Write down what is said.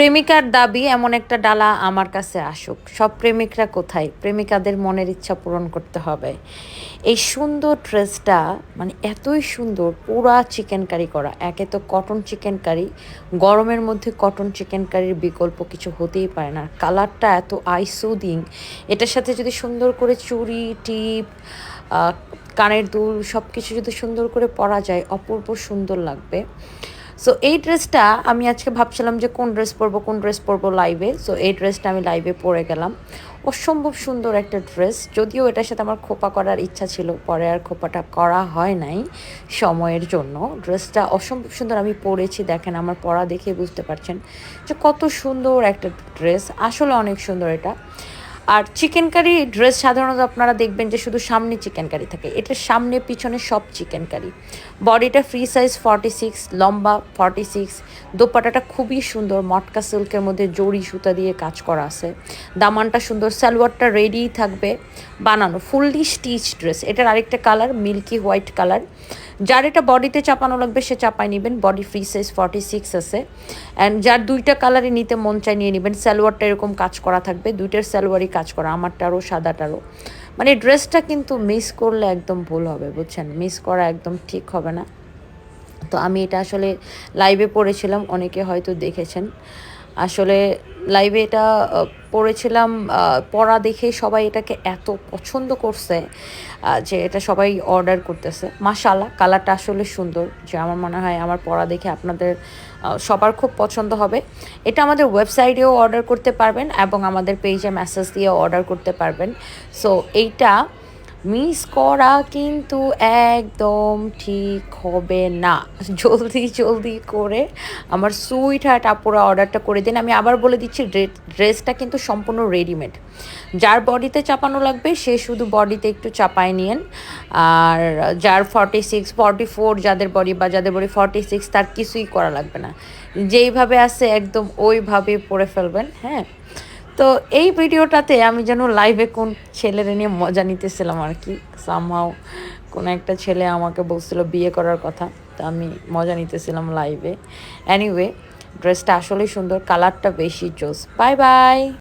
প্রেমিকার দাবি এমন একটা ডালা আমার কাছে আসুক। সব প্রেমিকরা কোথায়? প্রেমিকাদের মনের ইচ্ছা পূরণ করতে হবে। এই সুন্দর ড্রেসটা মানে এতই সুন্দর, পুরা চিকেন কারি। করা একে তো কটন চিকেন কারি গরমের মধ্যে কটন চিকেন কারির বিকল্প কিছু হতেই পারে না। কালারটা এত আইসুদিং এটার সাথে যদি সুন্দর করে চুড়ি, টিপ কানের দুল সব কিছু যদি সুন্দর করে পরা যায়, অপূর্ব সুন্দর লাগবে। সো এই ড্রেসটা আমি আজকে ভাবছিলাম যে কোন ড্রেস পরবো, কোন ড্রেস পরবো লাইভে সো এই ড্রেসটা আমি লাইভে পরে গেলাম। অসম্ভব সুন্দর একটা ড্রেস যদিও এটার সাথে আমার খোপা করার ইচ্ছা ছিল, পরে আর খোপাটা করা হয় নাই সময়ের জন্য। ড্রেসটা অসম্ভব সুন্দর আমি পরেছি, দেখেন আমার পরা দেখে বুঝতে পারছেন যে কত সুন্দর একটা ড্রেস আসলে অনেক সুন্দর এটা। আর চিকেন কারি ড্রেস সাধারণত আপনারা দেখবেন যে শুধু সামনে চিকেন কারি থাকে। এটার সামনে, পিছনে সব চিকেন কারি বডিটা ফ্রি সাইজ ফর্টি সিক্স লম্বা ফর্টি সিক্স দোপাটাটা খুবই সুন্দর, মটকা সিল্কের মধ্যে জড়ি সুতা দিয়ে কাজ করা আছে। দামানটা সুন্দর, সালোয়ারটা রেডিই থাকবে। বানানো ফুললি স্টিচ ড্রেস এটার আরেকটা কালার মিল্কি হোয়াইট কালার যার এটা বডিতে চাপানো লাগবে, সে চাপায় নেবেন। Body free size forty six আছে। অ্যান্ড যার দুইটা কালারই নিতে মন চাই নিয়ে নেবেন। সালোয়ারটা এরকম কাজ করা থাকবে। দুইটার সালোয়ারই কাজ করা, আমারটারও, সাদাটারও। মানে ড্রেসটা কিন্তু মিস করলে একদম ভুল হবে, বুঝছেন? মিস করা একদম ঠিক হবে না। তো আমি এটা আসলে লাইভে পড়েছিলাম, অনেকে হয়তো দেখেছেন। আসলে লাইভে এটা পড়েছিলাম পড়া দেখে সবাই এটাকে এত পছন্দ করছে যে এটা সবাই অর্ডার করতেছে। মাশাল্লাহ কালারটা আসলে সুন্দর, যে আমার মনে হয় আমার পড়া দেখে আপনাদের সবার খুব পছন্দ হবে। এটা আমাদের ওয়েবসাইটেও অর্ডার করতে পারবেন এবং আমাদের পেজে মেসেজ দিয়েও অর্ডার করতে পারবেন। সো এইটা মিস করা কিন্তু একদম ঠিক হবে না। জলদি জলদি করে আমার সুইট হার্ট আপুরা অর্ডারটা করে দিন। আমি আবার বলে দিচ্ছি ড্রেসটা কিন্তু সম্পূর্ণ রেডিমেড যার বডিতে চাপানো লাগবে, সে শুধু বডিতে একটু চাপায় নিয়েন। আর যার ফর্টি সিক্স ফর্টি ফোর যাদের বডি বা যাদের বডি ফর্টি সিক্স তার কিছুই করা লাগবে না। যেইভাবে আছে একদম ওইভাবে পরে ফেলবেন হ্যাঁ? তো এই ভিডিওটাতে আমি যেন লাইভে কোন ছেলের নিয়ে মজা নিতেছিলাম আর কি। সামহাও কোনো একটা ছেলে আমাকে বলছিল বিয়ে করার কথা, তো আমি মজা নিতেছিলাম লাইভে অ্যানিওয়ে ড্রেসটা আসলেই সুন্দর কালারটা বেশি জোস বাই বাই